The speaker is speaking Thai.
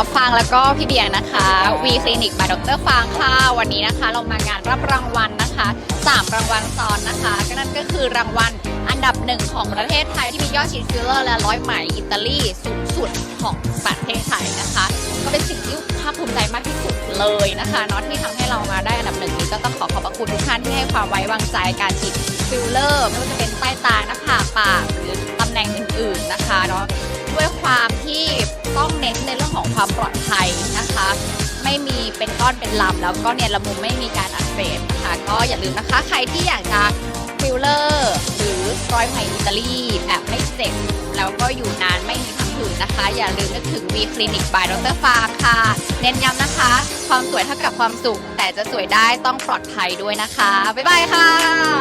อฟางแล้วก็พี่เดียนะคะวีคลินิกบายดรฟางค่ะ วันนี้นะคะ เรามางานรับรางวัลนะคะสามรางวัลซ้อนนะคะ ก็นั่นก็คือรางวัลอันดับหนึ่งของประเทศไทยที่มียอดฉีดฟิลเลอร์และร้อยไหมอิตาลีสูงสุดของประเทศไทยนะคะ ก็เป็นสิ่งที่ภาคภูมิใจมากที่สุดเลยนะคะเนาะที่ทำให้เรามาได้อันดับหนึ่งนี้ก็ต้องขอขอบพระคุณทุกท่านที่ให้ความไว้วางใจการฉีดฟิลเลอร์ไม่ว่าจะเป็นใต้ตาหน้าผากปากหรือตำแหน่งอื่น ๆนะคะเนาะ เน้นในเรื่องของความปลอดภัยนะคะ ไม่มีเป็นก้อนเป็นลำแล้วก็เนี่ยละมุมไม่มีการอักเสบนะคะก็อย่าลืมนะคะ ใครที่อยากจะฟิลเลอร์หรือรอยไหมอิตาลีแบบไม่เจ็บแล้วก็อยู่นานไม่มีพังผืดนะคะ อย่าลืมนึกถึง V Clinic by Dr. f a r ค่ะ เน้นย้ำนะคะ ความสวยเท่ากับความสุข แต่จะสวยได้ต้องปลอดภัยด้วยนะคะ บ๊ายบายค่ะ